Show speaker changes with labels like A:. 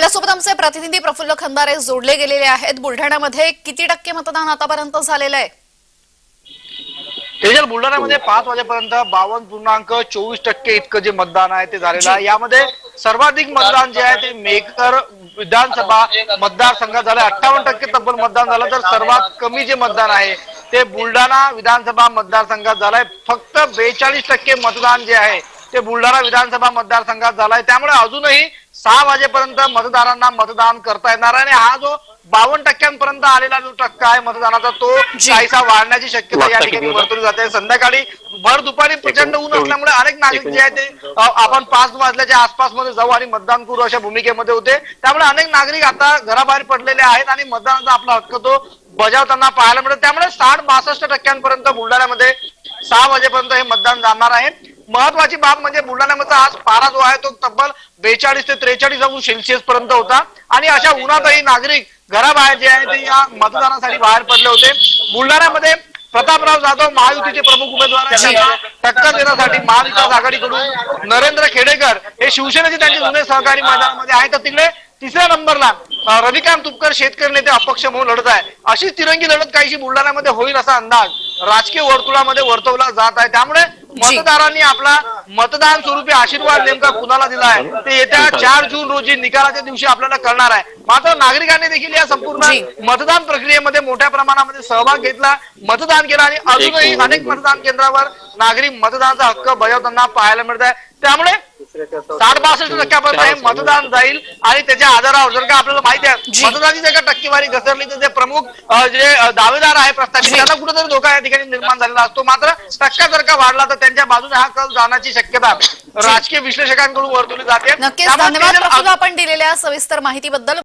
A: आपल्यासोबत आमचे प्रतिनिधी प्रफुल्ल खंदारे जोडले गेलेले आहेत. बुलढाण्यामध्ये किती टक्के मतदान आतापर्यंत झालेलं आहे?
B: तेजल बुलढाण्यामध्ये पाच वाजेपर्यंत बावन्न पूर्णांक चोवीस टक्के इतकं जे मतदान आहे ते झालेलं आहे. यामध्ये सर्वाधिक मतदान जे आहे ते मेकर विधानसभा मतदारसंघात झालं. अठ्ठावन्न टक्के तब्बल मतदान झालं. तर सर्वात कमी जे मतदान आहे ते बुलढाणा विधानसभा मतदारसंघात झालंय. फक्त बेचाळीस टक्के मतदान जे आहे ते बुलढाणा विधानसभा मतदारसंघात झालाय. त्यामुळे अजूनही सहा वाजेपर्यंत मतदारांना मतदान करता येणार आहे. आणि हा जो बावन्न टक्क्यांपर्यंत आलेला जो टक्का आहे मतदानाचा तो काहीसा वाढण्याची शक्यता या ठिकाणी वर्तवली जाते. संध्याकाळी भर दुपारी प्रचंड ऊन असल्यामुळे अनेक नागरिक जे आहे ते आपण पाच वाजल्याच्या आसपासमध्ये जाऊ आणि मतदान करू अशा भूमिकेमध्ये होते. त्यामुळे अनेक नागरिक आता घराबाहेर पडलेले आहेत आणि मतदानाचा आपला हक्क तो बजावताना पाहायला मिळतो. त्यामुळे साठ बासष्ट टक्क्यांपर्यंत बुलढाण्यामध्ये सहा वाजेपर्यंत हे मतदान जाणार आहे. महत्वाची बाब म्हणजे बुलढाण्यामध्ये आज पारा जो आहे तो तब्बल बेचाळीस ते त्रेचाळीस अंश सेल्सिअस पर्यंत होता. आणि अशा उन्हातही नागरिक घराबाहेर जे आहे ते या मतदानासाठी बाहेर पडले होते. बुलढाण्यामध्ये प्रतापराव जाधव महायुतीचे प्रमुख उमेदवार टक्कर देण्यासाठी महाविकास आघाडीकडून नरेंद्र खेडेकर हे शिवसेनेचे त्यांचे जुने सहकारी मैदानामध्ये आहे तर तिकडे तिसऱ्या नंबरला रविकांत तुपकर शेतकरी नेते अपक्ष म्हणून लढत आहे. अशीच तिरंगी लढत काहीशी बुलढाण्यामध्ये होईल असा अंदाज राजकीय वर्तुळामध्ये वर्तवला जात आहे. त्यामुळे मतदारांनी आपला मतदान स्वरूपी आशीर्वाद नेमका कुणाला दिला आहे? ते येत्या चार जून रोजी निकालाच्या दिवशी आपल्याला कळणार आहे. मात्र नागरिकांनी देखील या संपूर्ण. मतदान प्रक्रियेमध्ये मोठ्या प्रमाणामध्ये सहभाग घेतला मतदान केलं आणि अजूनही अनेक मतदान केंद्रावर नागरिक मतदानाचा हक्क बजावताना पाहायला मिळत आहे. त्यामुळे साठ बासष्ट टक्क्यापर्यंत हे मतदान जाईल. आणि त्याच्या आधारावर जर का आपल्याला माहिती आहे. मतदानाची जर का टक्केवारी घसरली तर जे प्रमुख जे दावेदार आहे प्रस्तावित. त्यांना कुठेतरी धोका या ठिकाणी निर्माण झालेला असतो. मात्र टक्का जर का वाढला तर त्यांच्या बाजूने हा कल जाण्याची शक्यता राजकीय विश्लेषकांकडून वर्तवली जाते.
A: नक्कीच. धन्यवाद आपण दिलेल्या सविस्तर माहितीबद्दल.